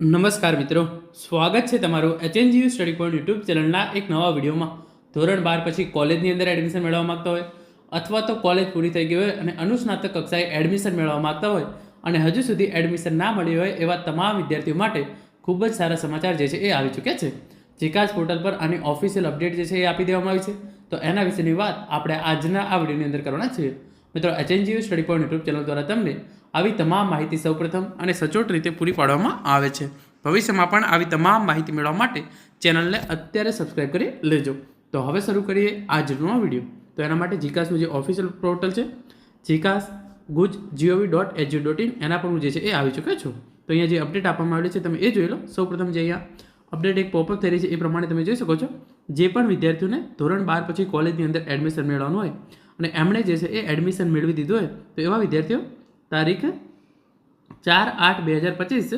નમસ્કાર મિત્રો, સ્વાગત છે તમારું એચએનજીયુ સ્ટડી પોઈન્ટ યુટ્યુબ ચેનલના એક નવા વિડીયોમાં. ધોરણ બાર પછી કોલેજની અંદર એડમિશન મેળવવા માગતા હોય અથવા તો કોલેજ પૂરી થઈ ગઈ હોય અને અનુસ્નાતક કક્ષાએ એડમિશન મેળવવા માગતા હોય અને હજુ સુધી એડમિશન ના મળ્યું હોય એવા તમામ વિદ્યાર્થીઓ માટે ખૂબ જ સારા સમાચાર જે છે એ આવી ચૂક્યા છે. જીકાસ પોર્ટલ પર આની ઓફિશિયલ અપડેટ જે છે એ આપી દેવામાં આવી છે. તો એના વિશેની વાત આપણે આજના આ વિડીયોની અંદર કરવાના છીએ. મિત્રો HNGU study point YouTube channel દ્વારા તમને આવી તમામ માહિતી સૌપ્રથમ અને સચોટ રીતે પૂરી પાડવામાં આવે છે. ભવિષ્યમાં પણ આવી તમામ માહિતી મેળવવા માટે ચેનલને અત્યારે સબસ્ક્રાઇબ કરી લેજો. તો હવે શરૂ કરીએ આજનો વીડિયો. તો એના માટે જીકાસનું જે ઓફિશિયલ પોર્ટલ છે જીકાસ guj GOV dot HU dot in, એના પર હું જે છે એ આવી ચૂક્યો છું. તો અહીંયા જે અપડેટ આપવામાં આવેલી છે તમે એ જોઈ લો. સૌપ્રથમ જે અહીંયા અપડેટ એક પોપઅપ થઈ રહી છે એ પ્રમાણે તમે જોઈ શકો છો. જે પણ વિદ્યાર્થીઓને ધોરણ બાર પછી કોલેજની અંદર એડમિશન મેળવવાનું હોય અને એમણે જે છે એ એડમિશન મેળવી દીધું હોય, તો એવા વિદ્યાર્થીઓ તારીખ ચાર આઠ બે હજાર પચીસ,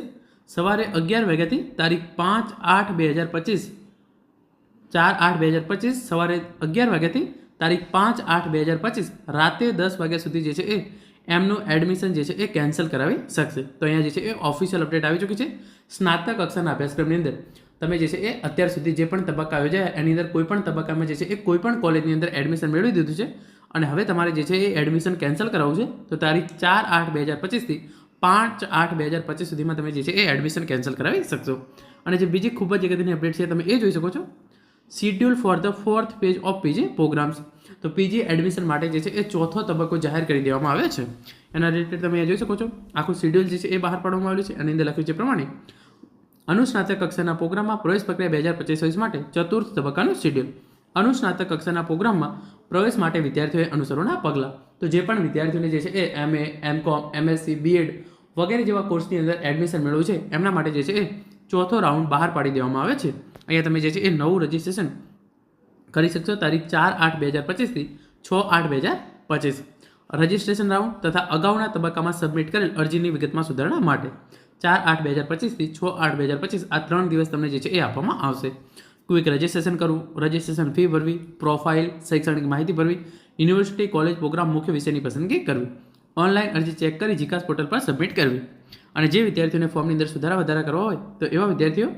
સવારે અગિયાર વાગ્યાથી તારીખ પાંચ આઠ બે હજાર પચીસ. ચાર આઠ બે હજાર પચીસ, સવારે અગિયાર વાગ્યાથી તારીખ પાંચ આઠ બે હજાર પચીસ, રાતે દસ વાગ્યા સુધી જે છે એ એમનું એડમિશન જે છે એ કેન્સલ કરાવી શકશે. તો અહીંયા જે છે એ ઓફિશિયલ અપડેટ આવી ચૂકી છે સ્નાતક કક્ષાના અભ્યાસક્રમની અંદર. તમે જે છે એ અત્યાર સુધી જે પણ તબક્કા આવ્યો છે, એની અંદર કોઈ પણ તબક્કામાં જે છે એ કોઈ પણ કોલેજની અંદર એડમિશન મેળવી દીધું છે. અને હવે તમારે જે છે એ એડમિશન કેન્સલ કરાવવું છે. તો તારીખ ચાર આઠ બે હજાર પચીસથી પાંચ આઠ બે હજાર પચીસ સુધીમાં તમે જે છે એ એડમિશન કેન્સલ કરાવી શકશો. અને જે બીજી ખૂબ જ અગત્યની અપડેટ છે તમે એ જોઈ શકો છો. Schedule for the fourth page of PG programmes તો પીજી એડમિશન માટે જે છે એ ચોથો તબક્કો જાહેર કરી દેવામાં આવ્યો છે. એના રિલેટેડ તમે જોઈ શકો છો. આખું શિડ્યુલ જે છે એ બહાર પાડવામાં આવેલું છે અને અંદર લખ્યું છે પ્રમાણે. અનુસ્નાતક કક્ષાના પ્રોગ્રામમાં પ્રવેશ પ્રક્રિયા બે હજાર પચીસ માટે ચતુર્થ તબક્કાનું શિડ્યુલ અનુસ્નાતક કક્ષાના પ્રોગ્રામમાં પ્રવેશ માટે વિદ્યાર્થીઓએ અનુસરવાના પગલાં. તો જે પણ વિદ્યાર્થીઓને જે છે એ એમએ એમ કોમ એમએસસી બીએડ વગેરે જેવા કોર્સની અંદર એડમિશન મેળવવું છે, એમના માટે જે છે એ ચોથો રાઉન્ડ બહાર પાડી દેવામાં આવે છે. અહીંયા તમે જે છે એ નવું રજિસ્ટ્રેશન કરી શકશો તારીખ ચાર આઠ બે હજાર પચીસથી છ આઠ બે હજાર પચીસ. રજિસ્ટ્રેશન રાઉન્ડ તથા અગાઉના તબક્કામાં સબમિટ કરેલ અરજીની વિગતમાં સુધારણા માટે ચાર આઠ બે હજાર પચીસથી છ આઠ બે હજાર પચીસ આ ત્રણ દિવસ તમને જે છે એ આપવામાં આવશે. ક્વિક રજિસ્ટ્રેશન કરવું રજિસ્ટ્રેશન ફી ભરવી પ્રોફાઇલ શૈક્ષણિક માહિતી ભરવી યુનિવર્સિટી કોલેજ પ્રોગ્રામ મુખ્ય વિષયની પસંદગી કરવી. ઓનલાઈન અરજી ચેક કરી જીકાસ પોર્ટલ પર સબમિટ કરવી. અને જે વિદ્યાર્થીઓને ફોર્મની અંદર સુધારા વધારા કરવા હોય, તો એવા વિદ્યાર્થીઓ,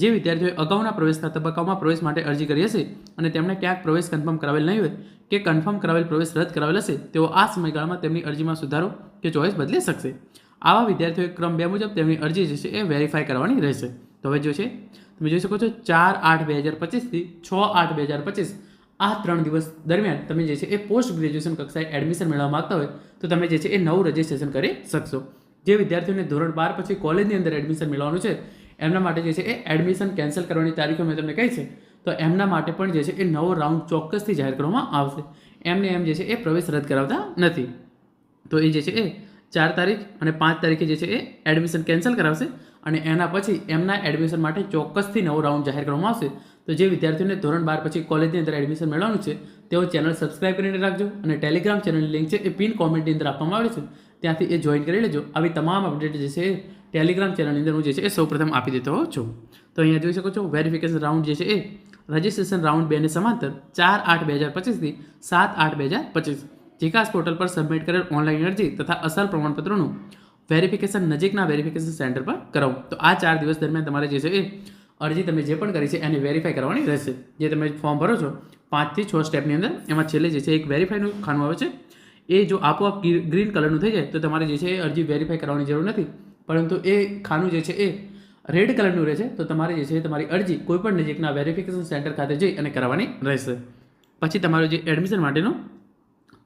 જે વિદ્યાર્થીઓએ અગાઉના પ્રવેશના તબક્કામાં પ્રવેશ માટે અરજી કરી હશે અને તેમણે ક્યાંક પ્રવેશ કન્ફર્મ કરાવેલ નહીં હોય કે કન્ફર્મ કરાવેલ પ્રવેશ રદ કરાવેલ હશે, તેઓ આ સમયગાળામાં તેમની અરજીમાં સુધારો કે ચોઈસ બદલી શકશે. આવા વિદ્યાર્થીઓએ ક્રમ બે મુજબ તેમની અરજી જે છે એ વેરીફાઈ કરવાની રહેશે. તો હવે જો છે, તમે જોઈ શકો છો, ચાર આઠ બે હજાર પચીસથી છ આઠ બે હજાર પચીસ. આ ત્રણ દિવસ દરમિયાન તમે જે છે એ પોસ્ટ ગ્રેજ્યુએશન કક્ષાએ એડમિશન મેળવવા માગતા હોય, તો તમે જે છે એ નવું રજિસ્ટ્રેશન કરી શકશો. જે વિદ્યાર્થીઓને ધોરણ બાર પછી કોલેજની અંદર એડમિશન મેળવવાનું છે, એમના માટે જે છે એ એડમિશન કેન્સલ કરવાની તારીખો મેં તમને કહી છે, તો એમના માટે પણ જે છે એ નવો રાઉન્ડ ચોક્કસથી જાહેર કરવામાં આવશે. એમને એમ જે છે એ પ્રવેશ રદ કરાવતા નથી. તો એ જે છે એ ચાર તારીખ અને પાંચ તારીખે જે છે એ એડમિશન કેન્સલ કરાવશે. અને એના પછી એમના એડમિશન માટે ચોક્કસથી નવો રાઉન્ડ જાહેર કરવામાં આવશે. તો જે વિદ્યાર્થીઓને ધોરણ બાર પછી કોલેજની અંદર એડમિશન મેળવવાનું છે, તેઓ ચેનલ સબસ્ક્રાઇબ કરીને રાખજો અને ટેલિગ્રામ ચેનલની લિંક છે એ પિન કોમેન્ટની અંદર આપવામાં આવે છે. ત્યાંથી એ જોઈન કરી લેજો. આવી તમામ અપડેટ જે છે ટેલિગ્રામ ચેનલની અંદર હું જે છે એ સૌપ્રથમ આપી દેતો છું. તો અહીંયા જોઈ શકો છો વેરિફિકેશન રાઉન્ડ જે છે એ રજિસ્ટ્રેશન રાઉન્ડ બેને સમાંતર ચાર આઠ બે હજાર પચીસથી સાત આઠ બે હજાર પચીસ. જીકાસ પોર્ટલ પર સબમિટ કરેલ ઓનલાઈન અરજી તથા અસલ પ્રમાણપત્રોનું વેરિફિકેશન નજીકના વેરિફિકેશન સેન્ટર પર કરાવો. તો આ ચાર દિવસ દરમિયાન તમારે જે છે એ અરજી તમે જે પણ કરી છે એને વેરીફાઈ કરવાની રહેશે. જે તમે ફોર્મ ભરો છો, પાંચથી છ સ્ટેપની અંદર એમાં છેલ્લે જે છે એક વેરીફાઈનું ખાનું આવે છે. એ જો આપોઆપ ગ્રીન કલરનું થઈ જાય, તો તમારે જે છે એ અરજી વેરીફાઈ કરવાની જરૂર નથી. પરંતુ એ ખાનું જે છે એ રેડ કલરનું રહે છે, તો તમારે જે છે તમારી અરજી કોઈપણ નજીકના વેરિફિકેશન સેન્ટર ખાતે જઈ અને કરાવવાની રહેશે. પછી તમારો જે એડમિશન માટેનો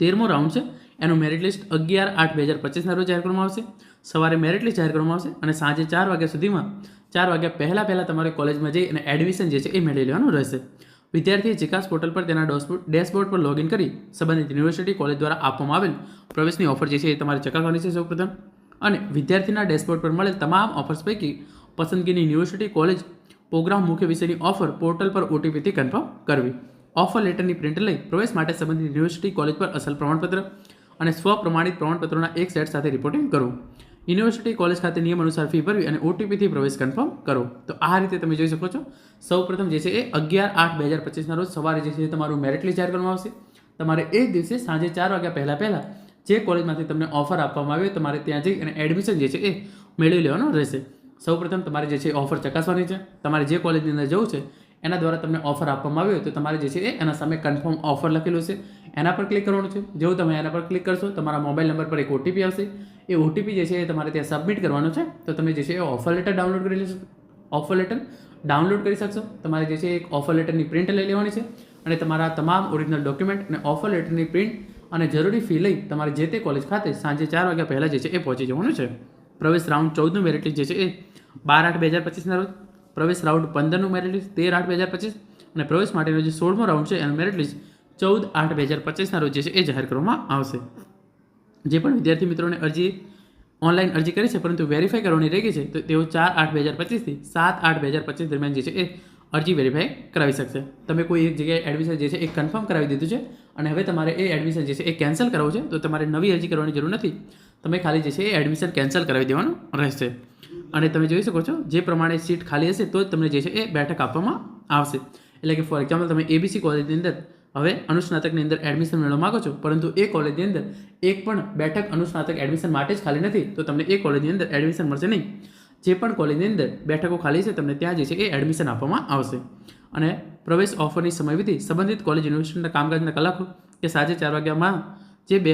તેરમો રાઉન્ડ છે એનું મેરિટ લિસ્ટ અગિયાર આઠ બે હજાર પચીસના રોજ જાહેર કરવામાં આવશે. સવારે મેરિટ લિસ્ટ જાહેર કરવામાં આવશે અને સાંજે ચાર વાગ્યા સુધીમાં, ચાર વાગ્યા પહેલાં પહેલાં તમારે કોલેજમાં જઈ અને એડમિશન જે છે એ મેળવી લેવાનું રહેશે. વિદ્યાર્થીએ જીકાસ પોર્ટલ પર તેના ડેશબોર્ડ પર લોગિન કરી સંબંધિત યુનિવર્સિટી કોલેજ દ્વારા આપવામાં આવેલ પ્રવેશની ઓફર જે છે એ તમારે ચકાસવાની છે સૌપ્રથમ. અને વિદ્યાર્થીના ડેશબોર્ડ પર મળેલ તમામ ઓફર્સ પૈકી પસંદગીની યુનિવર્સિટી કોલેજ પ્રોગ્રામ મુખ્ય વિષયની ઓફર પોર્ટલ પર ઓટીપીથી કન્ફર્મ કરવી. ઓફર લેટરની પ્રિન્ટ લઈ પ્રવેશ માટે સંબંધિત યુનિવર્સિટી કોલેજ પર અસલ પ્રમાણપત્ર અને સ્વપ્રમાણિત પ્રમાણપત્રોના એક સેટ સાથે રિપોર્ટિંગ કરવું. યુનિવર્સિટી કોલેજ ખાતે નિયમ અનુસાર ફી ભરવી અને ઓટીપીથી પ્રવેશ કન્ફર્મ કરો. તો આ રીતે તમે જોઈ શકો છો. સૌપ્રથમ જે છે એ અગિયાર આઠ બે હજાર પચીસના રોજ સવારે જે છે તમારું મેરિટ લિસ્ટ જાહેર કરવામાં આવશે. તમારે એ દિવસે સાંજે ચાર વાગ્યા પહેલાં પહેલાં જે કોલેજમાંથી તમને ઓફર આપવામાં આવી તમારે ત્યાં જઈ અને એડમિશન જે છે એ મેળવી લેવાનું રહેશે. સૌપ્રથમ તમારે જે છે એ ઓફર ચકાસવાની છે. તમારે જે કોલેજની અંદર જવું છે એના દ્વારા તમને ઓફર આપવામાં આવ્યો તો તમારે જે છે એ એના સામે કન્ફર્મ ઓફર લખેલું છે. એના પર ક્લિક કરવાનું છે. જેવું તમે એના પર ક્લિક કરશો, તમારા મોબાઈલ નંબર પર એક ઓટીપી આવશે. એ ઓટીપી જે છે એ તમારે ત્યાં સબમિટ કરવાનો છે. તો તમે જે છે એ ઓફર લેટર ડાઉનલોડ કરી લેશો. ઓફર લેટર ડાઉનલોડ કરી શકશો. તમારે જે છે એક ઓફર લેટરની પ્રિન્ટ લઈ લેવાની છે અને તમારા તમામ ઓરિજિનલ ડોક્યુમેન્ટ અને ઓફર લેટરની પ્રિન્ટ અને જરૂરી ફી લઈ તમારે જે તે કોલેજ ખાતે સાંજે ચાર વાગ્યા પહેલાં જે છે એ પહોંચી જવાનું છે. પ્રવેશ રાઉન્ડ ચૌદનું મેરિટ જે છે એ બાર આઠ બે હજાર પચીસના રોજ. પ્રવેશ રાઉન્ડ પંદરનું મેરિટ લિસ્ટ તેર આઠ બે હજાર પચીસ અને પ્રવેશ માટેનો જે સોળમો રાઉન્ડ છે એનું મેરિટ લિસ્ટ ચૌદ આઠ બે હજાર પચીસના રોજ છે એ જાહેર કરવામાં આવશે. જે પણ વિદ્યાર્થી મિત્રોને અરજી ઓનલાઈન અરજી કરી છે, પરંતુ વેરીફાઈ કરવાની રહી ગઈ છે, તો તેઓ ચાર આઠ બે હજાર પચીસથી સાત આઠ બે હજાર પચીસ દરમિયાન જે છે એ અરજી વેરીફાઈ કરાવી શકશે. તમે કોઈ એક જગ્યાએ એડમિશન જે છે એ કન્ફર્મ કરાવી દીધું છે અને હવે તમારે એ એડમિશન જે છે એ કેન્સલ કરવું છે, તો તમારે નવી અરજી કરવાની જરૂર નથી. તમે ખાલી જે છે એ એડમિશન કેન્સલ કરાવી દેવાનું રહેશે. અને તમે જોઈ શકો છો, જે પ્રમાણે સીટ ખાલી હશે, તો જ તમને જે છે એ બેઠક આપવામાં આવશે. એટલે કે ફોર એક્ઝામ્પલ તમે એબીસી કોલેજની અંદર, હવે અનુસ્નાતકની અંદર એડમિશન મેળવવા માગો છો, પરંતુ એ કોલેજની અંદર એક પણ બેઠક અનુસ્નાતક એડમિશન માટે જ ખાલી નથી, તો તમને એ કોલેજની અંદર એડમિશન મળશે નહીં. જે પણ કોલેજની અંદર બેઠકો ખાલી છે, તમને ત્યાં જે છે એ એડમિશન આપવામાં આવશે. અને પ્રવેશ ઓફરની સમયવિધિ સંબંધિત કોલેજ યુનિવર્સિટીના કામકાજના કલાકો કે સાંજે ચાર વાગ્યામાં જે બે,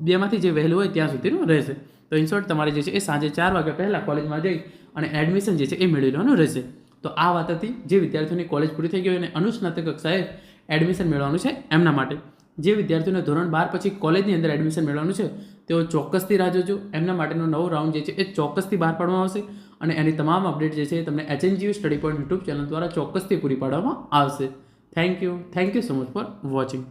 બેમાંથી જે વહેલું હોય ત્યાં સુધીનું રહેશે. તો ઇન તમારે જે છે એ સાંજે ચાર વાગ્યા પહેલાં કોલેજમાં જઈ અને એડમિશન જે છે એ મેળવી લેવાનું રહેશે. તો આ વાત હતી જે વિદ્યાર્થીઓની કોલેજ પૂરી થઈ ગઈ અને અનુસ્નાતક કક્ષાએ એડમિશન મેળવવાનું છે એમના માટે. જે વિદ્યાર્થીઓને ધોરણ બાર પછી કોલેજની અંદર એડમિશન મેળવવાનું છે, તેઓ ચોક્કસથી રાહ જોજો. એમના માટેનો નવો રાઉન્ડ જે છે, એ ચોક્કસથી બહાર પાડવામાં આવશે અને એની તમામ અપડેટ જે છે તમને HNGU study point YouTube channel દ્વારા ચોક્કસથી પૂરી પાડવામાં આવશે. Thank you thank you so much for watching